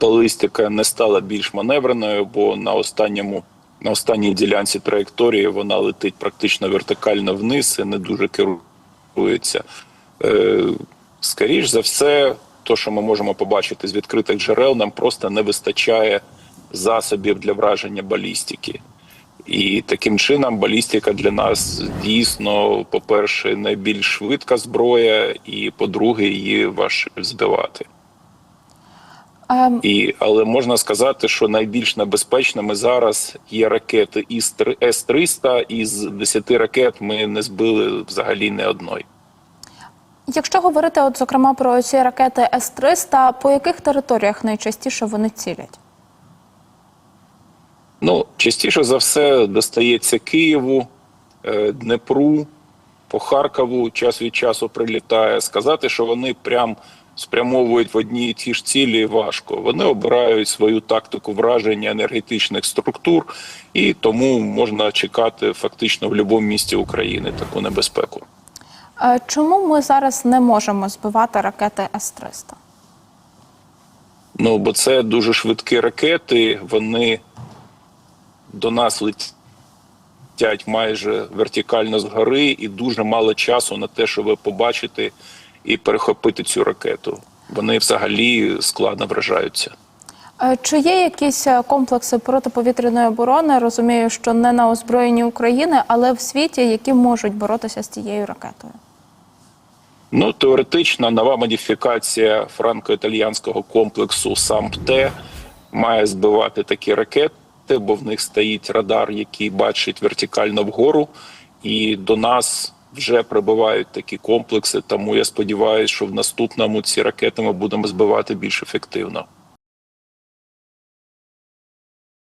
балістика не стала більш маневреною, бо на останньому на останній ділянці траєкторії вона летить практично вертикально вниз і не дуже керується. Е, скоріш за все, то, що ми можемо побачити з відкритих джерел, нам просто не вистачає засобів для враження балістики. І таким чином балістика для нас дійсно, по-перше, найбільш швидка зброя, і по-друге, її важче збивати. Ем, І, але можна сказати, що найбільш небезпечними зараз є ракети С-300, і з 10 ракет ми не збили взагалі не одної. Якщо говорити, от зокрема про ці ракети С-300, по яких територіях найчастіше вони цілять? Ну, частіше за все достається Києву, е, Днепру, по Харкову час від часу прилітає. Сказати, що вони прям спрямовують в одні і ті ж цілі, важко. Вони обирають свою тактику враження енергетичних структур, і тому можна чекати фактично в будь-якому місті України таку небезпеку. Чому ми зараз не можемо збивати ракети С-300? Ну, бо це дуже швидкі ракети, вони до нас летять майже вертикально згори, і дуже мало часу на те, щоб побачити і перехопити цю ракету. Вони взагалі складно вражаються. Е, Чи є якісь е, комплекси протиповітряної оборони? Розумію, що не на озброєнні України, але в світі, які можуть боротися з цією ракетою? Ну, теоретично, нова модифікація франко-італіянського комплексу САМПТ має збивати такі ракети, бо в них стоїть радар, який бачить вертикально вгору, і до нас вже прибувають такі комплекси. Тому я сподіваюся, що в наступному ці ракети ми будемо збивати більш ефективно.